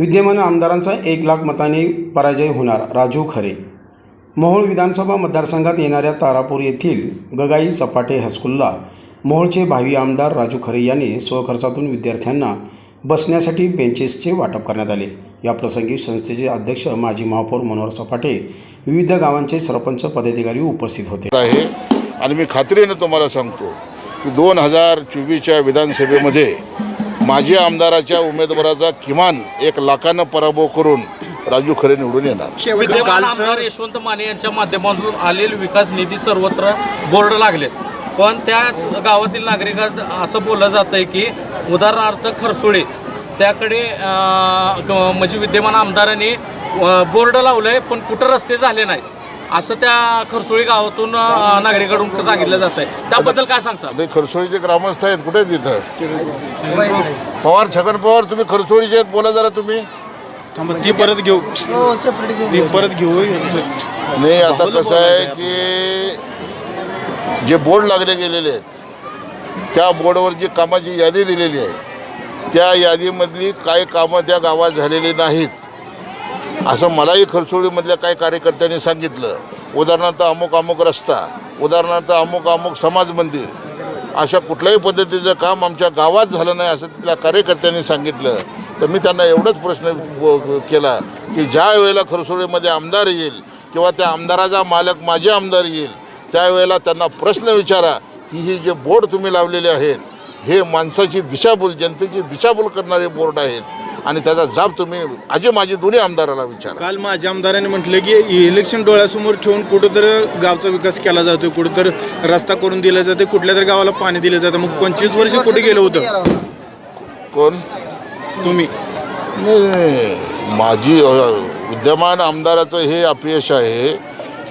विद्यमान आमदारांचा एक लाख मतांनी पराजय होणार राजू खरे. मोहोळ विधानसभा मतदारसंघात येणाऱ्या तारापूर येथील गगाई सपाटे हसकुल्ला मोहोळचे भावी आमदार राजू खरे यांनी स्वखर्चातून विद्यार्थ्यांना बसण्यासाठी बेंचेसचे वाटप करण्यात आले. या प्रसंगी संस्थेचे अध्यक्ष माजी महापौर मनोहर सपाटे विविध गावांचे सरपंच पदाधिकारी उपस्थित होते. आहे. आणि मी खात्रीनं तुम्हाला सांगतो की दोन हजार चोवीसच्या विधानसभेमध्ये माजी आमदाराच्या उमेदवाराचा किमान एक लाखानं पराभव करून राजू खरे निवडून येणार. विद्यमान आमदार यशवंत माने यांच्या माध्यमातून आलेले विकास निधी सर्वत्र बोर्ड लागलेत. पण त्याच गावातील नागरिकांना असं बोललं जातं आहे की उदाहरणार्थ खरसोळे त्याकडे म्हणजे विद्यमान आमदारांनी बोर्ड लावलंय पण कुठं रस्ते झाले नाही असं त्या खरसोळी गावातून नागरिकांकडून सांगितलं जात आहे त्याबद्दल काय सांगता ते खरसोळीचे ग्रामस्थ आहेत कुठे तिथं? पवार छगन पवार तुम्ही खरसोळीचे आहेत बोला जरा तुम्ही. ती परत घेऊ. ती परत घेऊ नाही आता कसं आहे की जे बोर्ड लागले गेलेले आहेत त्या बोर्डवर जी कामाची यादी दिलेली आहे त्या यादीमधली काही कामं त्या गावात झालेली नाहीत. असं मलाही खरसोळीमधल्या काही कार्यकर्त्यांनी सांगितलं. उदाहरणार्थ अमुक अमुक रस्ता उदाहरणार्थ अमुक अमुक समाज मंदिर अशा कुठल्याही पद्धतीचं काम आमच्या गावात झालं नाही असं तिथल्या कार्यकर्त्यांनी सांगितलं. तर मी त्यांना एवढंच प्रश्न केला की ज्या वेळेला खरसोळीमध्ये आमदार येईल किंवा त्या आमदाराचा मालक माझे आमदार येईल त्यावेळेला त्यांना प्रश्न विचारा की ही जे बोर्ड तुम्ही लावलेले आहेत हे माणसाची दिशाभूल जनतेची दिशाभूल करणारे बोर्ड आहेत. आणि त्याचा जाब तुम्ही आजी माझी दोन्ही आमदाराला विचारा. काल माझ्या आमदारांनी म्हटलं की इलेक्शन डोळ्यासमोर ठेवून कुठंतर गावचा विकास केला जातो कुठंतर रस्ता करून दिला जाते कुठल्या तरी गावाला पाणी दिलं जातं. मग पंचवीस वर्ष कुठे गेलं होतं? कोण? तुम्ही. नाही माझी अ, विद्यमान आमदाराचं हे अपयश आहे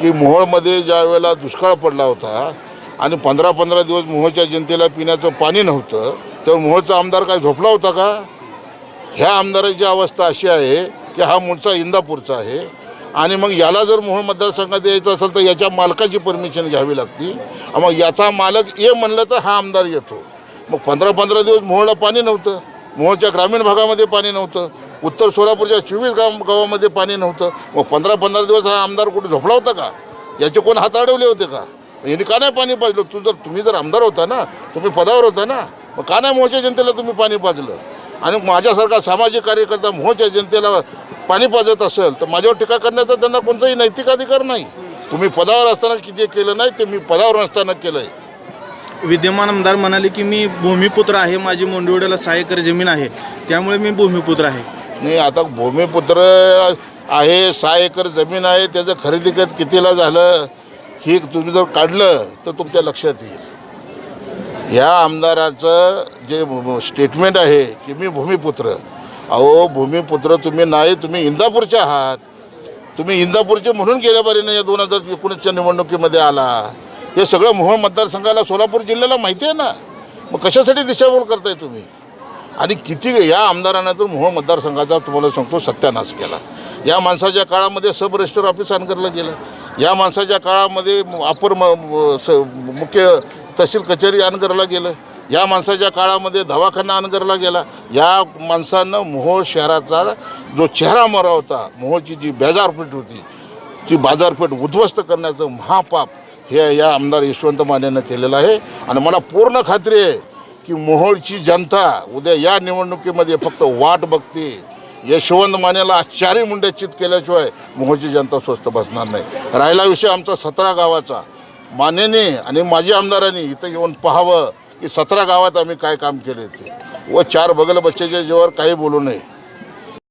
की मोहोळमध्ये ज्या वेळेला दुष्काळ पडला होता आणि पंधरा पंधरा दिवस मोहोळच्या जनतेला पिण्याचं पाणी नव्हतं तेव्हा मोहोळचा आमदार काय झोपला होता का? ह्या आमदाराची अवस्था अशी आहे की हा मूळचा इंदापूरचा आहे. आणि मग याला जर मोहोळ मतदारसंघात यायचं असेल तर याच्या मालकाची परमिशन घ्यावी लागती. मग याचा मालक ये म्हणलं तर हा आमदार येतो. मग पंधरा पंधरा दिवस मोहोळला पाणी नव्हतं. मोहोळच्या ग्रामीण भागामध्ये पाणी नव्हतं. उत्तर सोलापूरच्या चोवीस गाव गावामध्ये पाणी नव्हतं. मग पंधरा पंधरा दिवस हा आमदार कुठे झोपला होता का? याचे कोण हात अडवले होते का? यांनी का नाही पाणी पाजलं? तू जर तुम्ही जर आमदार होता ना तुम्ही पदावर होता ना मग का नाही मोहच्या जनतेला तुम्ही पाणी पाजलं? आणि माझ्यासारखा सामाजिक कार्यकर्ता मोहोळच्या जनतेला पाणी पाजत असेल तर माझ्यावर टीका करण्याचा त्यांना कोणताही नैतिक अधिकार नाही. तुम्ही पदावर असताना की जे केलं नाही ते मी पदावर नसताना केलं आहे विद्यमान आमदार म्हणाले की मी भूमिपुत्र आहे माझी मोंडवड्याला सहा एकर जमीन आहे त्यामुळे मी भूमिपुत्र आहे. नाही आता भूमिपुत्र आहे सहा एकर जमीन आहे त्याचं खरेदी कितीला झालं हे तुम्ही जर काढलं तर तुमच्या लक्षात येईल. ह्या आमदाराचं जे स्टेटमेंट आहे की मी भूमिपुत्र. अहो भूमिपुत्र तुम्ही नाही तुम्ही इंदापूरचे आहात. तुम्ही इंदापूरचे म्हणून गेल्या या दोन हजार एकोणीसच्या निवडणुकीमध्ये आला. हे सगळं मोहोळ मतदारसंघाला सोलापूर जिल्ह्याला माहिती आहे ना? मग कशासाठी दिशाभूल करताय तुम्ही? आणि किती या आमदारानं तर मोहोळ मतदारसंघाचा तुम्हाला सांगतो सत्यानाश केला. या माणसाच्या काळामध्ये सब रजिस्टर ऑफिस अनगरला गेलं. या माणसाच्या काळामध्ये अपर म- स मुख्य तहसील कचेरी अनगरला गेलं. या माणसाच्या काळामध्ये दवाखाना अनगरला गेला. या माणसानं मोहोळ शहराचा जो चेहरा मरा होता मोहोळची जी बाजारपेठ होती ती बाजारपेठ उद्ध्वस्त करण्याचं महापाप हे या आमदार यशवंत मानेनं केलेलं आहे. आणि मला पूर्ण खात्री आहे की मोहोळची जनता उद्या या निवडणुकीमध्ये फक्त वाट बघते. यशवंत मानेला आश्चारी मुंड्या चित केल्याशिवाय मोहोळची जनता स्वस्त बसणार नाही. राहिला विषय आमचा सतरा गावाचा. मानेने आणि माजी आमदारांनी इथं येऊन पाहावं की सतरा गावात आम्ही काय काम केले ते. व चार बगल बच्चेच्या जीवावर काही बोलू नये.